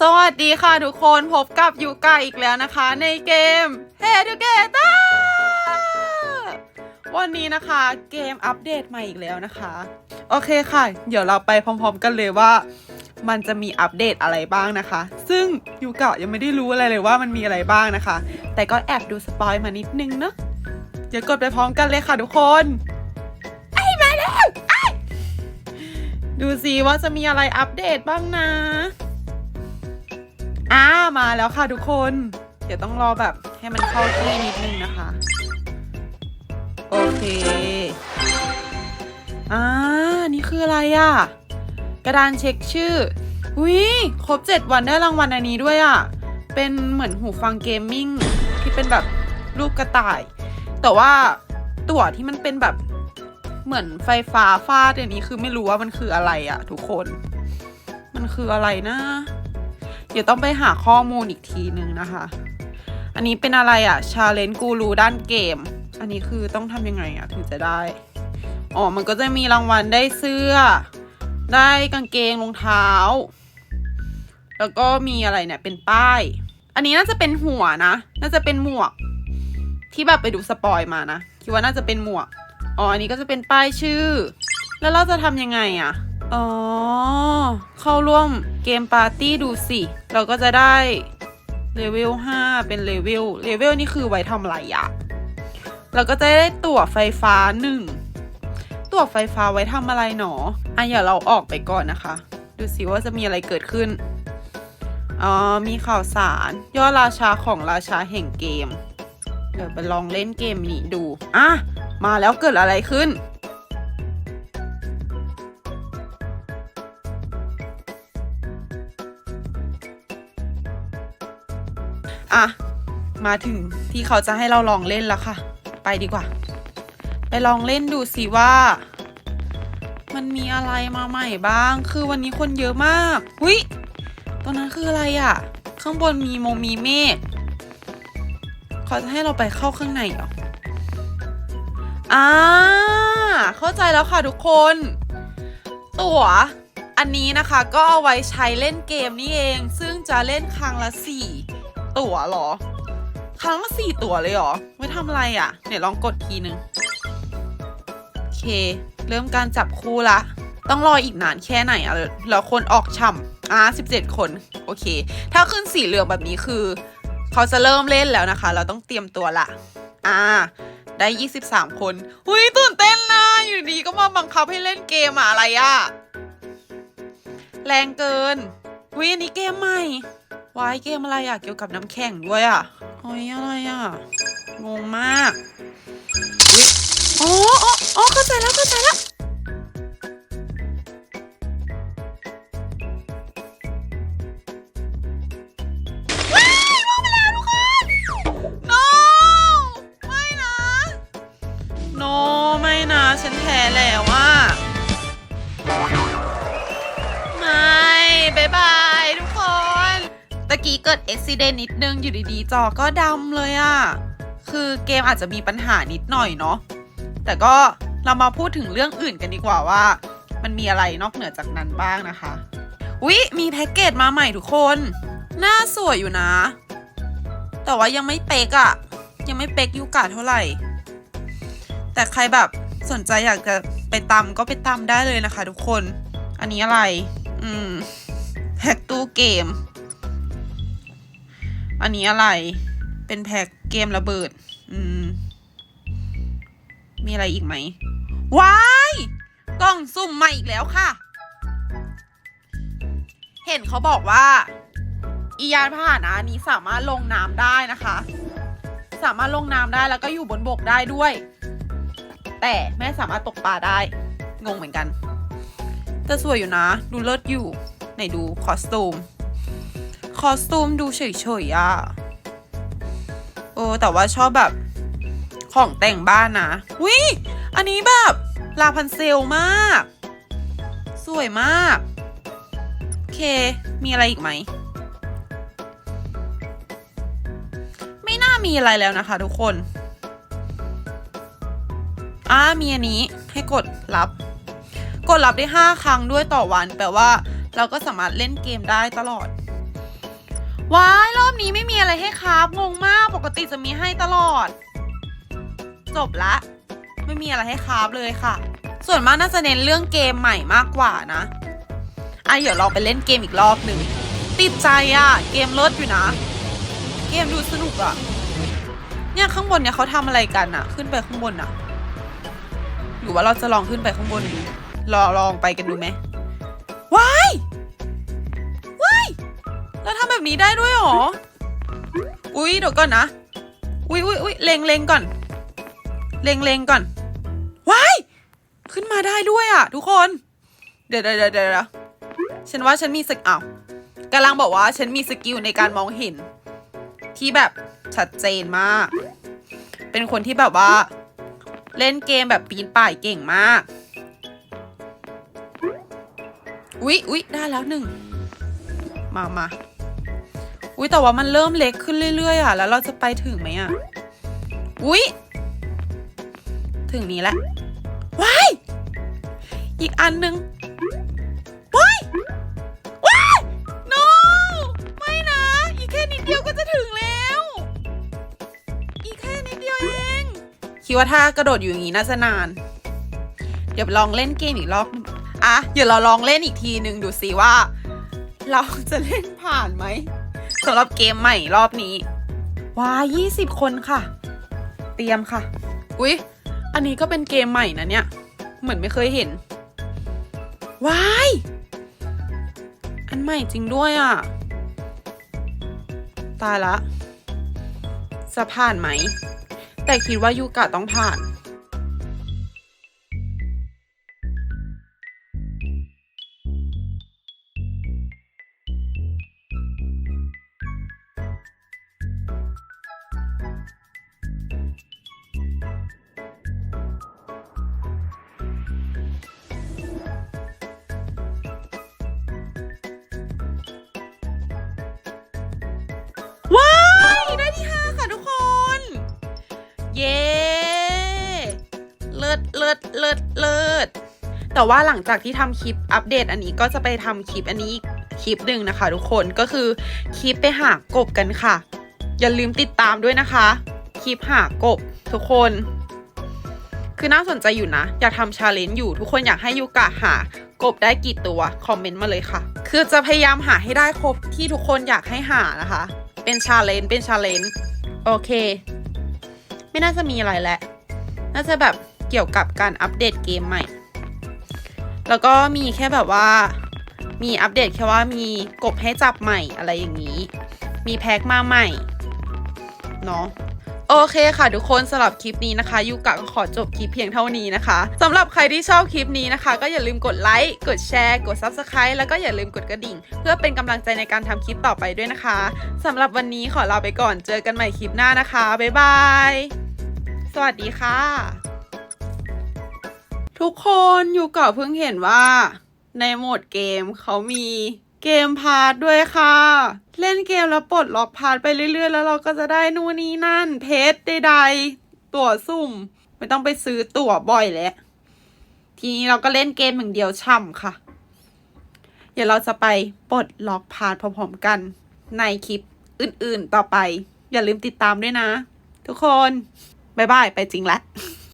สวัสดีค่ะทุกคนพบกับยูกาอีกแล้วนะคะ ในเกม Hey Together วันนี้นะคะเกมอัปเดตใหม่อีกแล้วนะคะ โอเคค่ะ เดี๋ยวเราไปพร้อมๆกันเลยว่า มันจะมีอัปเดตอะไรบ้างนะคะ ซึ่งยูกะยังไม่ได้รู้อะไรเลยว่ามันมีอะไรบ้างนะคะ แต่ก็แอบดูสปอยมานิดนึงเนาะเดี๋ยวกดไปพร้อมกันเลยค่ะทุกคนไอ้มาแล้วไอ้ดูสิว่าจะมีอะไรอัปเดตบ้างนะ อ่ามาแล้วค่ะทุกคน เดี๋ยวต้องรอแบบให้มันเข้าที่นิดนึงนะคะ โอเค อ่า นี่คืออะไรอะ่ะ กระดานเช็คชื่อวิครบ 7 วันได้รางวัลอันนี้ด้วยอะ่ะ เป็นเหมือนหูฟังเกมมิ่งที่เป็นแบบรูปกระต่าย แต่ว่าตั๋วที่มันเป็นแบบเหมือนไฟฟ้าฟาดอันนี้คือไม่รู้ว่ามันคืออะไรอะทุกคน มันคืออะไรนะ ดี๋ยวต้องไปหาข้อมูลอีกทีนึงนะคะ อันนี้เป็นอะไรอะชาเลนจ์กูรูด้านเกม อันนี้คือต้องทำยังไงอะถึงจะได้ อ๋อ มันก็จะมีรางวัลได้เสื้อ ได้กางเกงรองเท้า แล้วก็มีอะไรเนี่ยเป็นป้าย อันนี้น่าจะเป็นหัวนะ น่าจะเป็นหมวก ที่แบบไปดูสปอยมานะ คิดว่าน่าจะเป็นหมวก อ๋อ อันนี้ก็จะเป็นป้ายชื่อ แล้วเราจะทำยังไงอะ อ๋อ เข้าร่วมเกมปาร์ตี้ดูสิ เราก็จะได้เลเวล5เป็นเลเวล เลเวลนี่คือไว้ทำอะไรอะเราก็จะได้ตั๋วไฟฟ้าหนึ่งตั๋วไฟฟ้าไว้ทำอะไรหนออะอย่าเราออกไปก่อนนะคะ ดูสิว่าจะมีอะไรเกิดขึ้น อ๋อ มีข่าวสารย่อราชาของราชาแห่งเกม เดี๋ยวไปลองเล่นเกมนี้ดู อะ มาแล้วเกิดอะไรขึ้น อะ มาถึงที่เขาจะให้เราลองเล่นแล้วค่ะ ไปดีกว่า ไปลองเล่นดูสิว่า มันมีอะไรมาใหม่บ้าง คือวันนี้คนเยอะมากหุยตรงนั้นคืออะไรอะ่ะ ข้างบนมีโมมีเมฆเขาจะให้เราไปเข้าข้างในเหรออ่าเข้าใจแล้วค่ะทุกคน ตั๋วอันนี้นะคะก็เอาไว้ใช้เล่นเกมนี่เอง ซึ่งจะเล่นครั้งละสี่ ตั๋วหรอ ครั้งละสี่ตั๋วเลยหรอไว้ทำอะไรอะ่ะ เดี๋ยวลองกดทีนึง โอเค เริ่มการจับคู่ละ ต้องรออีกนานแค่ไหนอะแล้วคนออกฉ่ำอ่าสิบเจ็ดคน โอเค ถ้าขึ้นสีเหลืองแบบนี้คือ เขาจะเริ่มเล่นแล้วนะคะ เราต้องเตรียมตัวละอ่าได้ 23 คนหุยตื่นเต้นนะอยู่ดีก็มาบังคับให้เล่นเกมอะอะไรอะแรงเกินหุยอันนี้เกมใหม่ วายเกมอะไรอะเกี่ยวกับน้ำแข็งด้วยอะเฮ้ยอะไรอะงงมากอ๋ออ๋ออ๋อเข้าใจแล้วเข้าใจแล้ว กี้เกิดอุบิเหตุนิดนึงอยู่ดีๆ จอก็ดำเลยอะคือเกมอาจจะมีปัญหานิดหน่อยเนาะ แต่ก็เรามาพูดถึงเรื่องอื่นกันดีกว่าว่า มันมีอะไรนอกเหนือจากนั้นบ้างนะคะ อุ๊ย มีแพ็กเกจมาใหม่ทุกคน หน้าสวยอยู่นะ แต่ว่ายังไม่เป๊กอะยังไม่เป๊กยูกะเท่าไหร่ แต่ใครแบบสนใจอยากจะไปตำก็ไปตำได้เลยนะคะ ทุกคน อันนี้อะไร อืมแพ็กตู้เกม อันนี้อะไร เป็นแพ็กเกมระเบิด อืม มีอะไรอีกไหมว้ายกล่องสุ่มม่อีกแล้วค่ะ เห็นเขาบอกว่า อียานพาหนะอันนี้สามารถลงน้ำได้นะคะ สามารถลงน้ำได้แล้วก็อยู่บนบกได้ด้วย แต่ไม่สามารถตกปลาได้ งงเหมือนกัน แต่สวยอยู่นะ ดูเลิศอยู่ ไหนดูคอสตูม คอสตูมดูเฉยๆอะโอ้แต่ว่าชอบแบบของแต่งบ้านนะวิอันนี้แบบลาพันเซลมาก สวยมาก โอเค มีอะไรอีกไหม ไม่น่ามีอะไรแล้วนะคะทุกคนอ่ามีอันนี้ให้กดรับ กดรับได้ 5 ครั้งด้วยต่อวัน แปลว่าเราก็สามารถเล่นเกมได้ตลอด ว้ายรอบนี้ไม่มีอะไรให้ครับงงมากปกติจะมีให้ตลอด จบละ ไม่มีอะไรให้ครับเลยค่ะ ส่วนมากน่าจะเน้นเรื่องเกมใหม่มากกว่านะอะเดี๋ยวเราไปเล่นเกมอีกรอบหนึ่งติดใจอะ เกมเลิศอยู่นะ เกมดูสนุกอะ เนี่ยข้างบนเนี่ยเขาทำอะไรกันอะ ขึ้นไปข้างบนอะหรือว่าเราจะลองขึ้นไปข้างบนดูลองลองไปกันดูไหม เราทำแบบนี้ได้ด้วยเหรอ อุ๊ยเดี๋ยวก่อนนะ อุ๊ยอุ๊ยอุ๊ยเลงเลงก่อน เลงเลงก่อน ว้าย ขึ้นมาได้ด้วยอะ ทุกคน เดี๋ยวเดี๋ยวเดี๋ยวเดี๋ยวฉันว่าฉันมีสกอ้าวกำลังบอกว่าฉันมีสกิลในการมองเห็น ที่แบบชัดเจนมาก เป็นคนที่แบบว่า เล่นเกมแบบปีนป่ายเก่งมาก อุ๊ยอุ๊ยได้แล้วหนึ่งมามา อุ๊ยแต่ว่ามันเริ่มเล็กขึ้นเรื่อยๆอะ แล้วเราจะไปถึงไหมอะ อุ๊ยถึงนี้แหละว้าย อีกอันหนึ่งว้ายว้าย no ไม่นะ อีกแค่นิดเดียวก็จะถึงแล้ว อีกแค่นิดเดียวเองคิดว่าถ้ากระโดดอยู่อย่างนี้น่าจะนาน เดี๋ยวลองเล่นเกมอีกรอบอะเดี๋ยวเราลองเล่นอีกทีหนึ่งดูสิว่า เราจะเล่นผ่านไหม สำหรับเกมใหม่รอบนี้ว้ายี่สิบคนค่ะ เตรียมค่ะ อุ๊ย อันนี้ก็เป็นเกมใหม่นะเนี่ย เหมือนไม่เคยเห็นว้ายอันใหม่จริงด้วยอะ ตายละ จะผ่านไหม แต่คิดว่ายูกะต้องผ่าน ลิศเลิศเลิศเลิศแต่ว่าหลังจากที่ทำคลิปอัปเดตอันนี้ก็จะไปทำคลิปอันนี้คลิปหนึ่งนะคะ ทุกคนก็คือคลิปไปหากบกันค่ะ อย่าลืมติดตามด้วยนะคะ คลิปหากบทุกคน คือน่าสนใจอยู่นะ อยากทำชาเลนจ์อยู่ทุกคนอยากให้ยูกะหากบได้กี่ตัว คอมเมนต์มาเลยค่ะ คือจะพยายามหาให้ได้ครบที่ทุกคนอยากให้หานะคะ เป็นชาเลนจ์เป็นชาเลนจ์โอเค ไม่น่าจะมีอะไรแล้วน่าจะแบบ เกี่ยวกับการอัปเดตเกมใหม่ แล้วก็มีแค่แบบว่ามีอัปเดตแค่ว่ามีกบให้จับใหม่อะไรอย่างนี้ มีแพ็คมาใหม่เนาะโอเคค่ะทุกคนสำหรับคลิปนี้นะคะยูกะก็ขอจบคลิปเพียงเท่านี้นะคะสำหรับใครที่ชอบคลิปนี้นะคะ ก็อย่าลืมกดไลค์กดแชร์ กด Subscribe แล้วก็อย่าลืมกดกระดิ่ง เพื่อเป็นกำลังใจในการทำคลิปต่อไปด้วยนะคะสำหรับวันนี้ขอลาไปก่อนเจอกันใหม่คลิปหน้านะคะ บ๊ายบาย สวัสดีค่ะ ทุกคนอยู่กะเพิ่งเห็นว่า ในโหมดเกมเขามีเกมพาร์ทด้วยค่ะ เล่นเกมแล้วปลดล็อกพาร์ทไปเรื่อยๆ แล้วเราก็จะได้นู่นนี่นั่น เพชรใดๆ ตั๋วสุ่ม ไม่ต้องไปซื้อตั๋วบ่อยแล้ว ทีนี้เราก็เล่นเกมอย่างเดียวช่ำค่ะ เดี๋ยวเราจะไปปลดล็อกพาร์ทพร้อมๆกัน ในคลิปอื่นๆต่อไป อย่าลืมติดตามด้วยนะ ทุกคน บ๊ายบาย ไปจริงแล้ว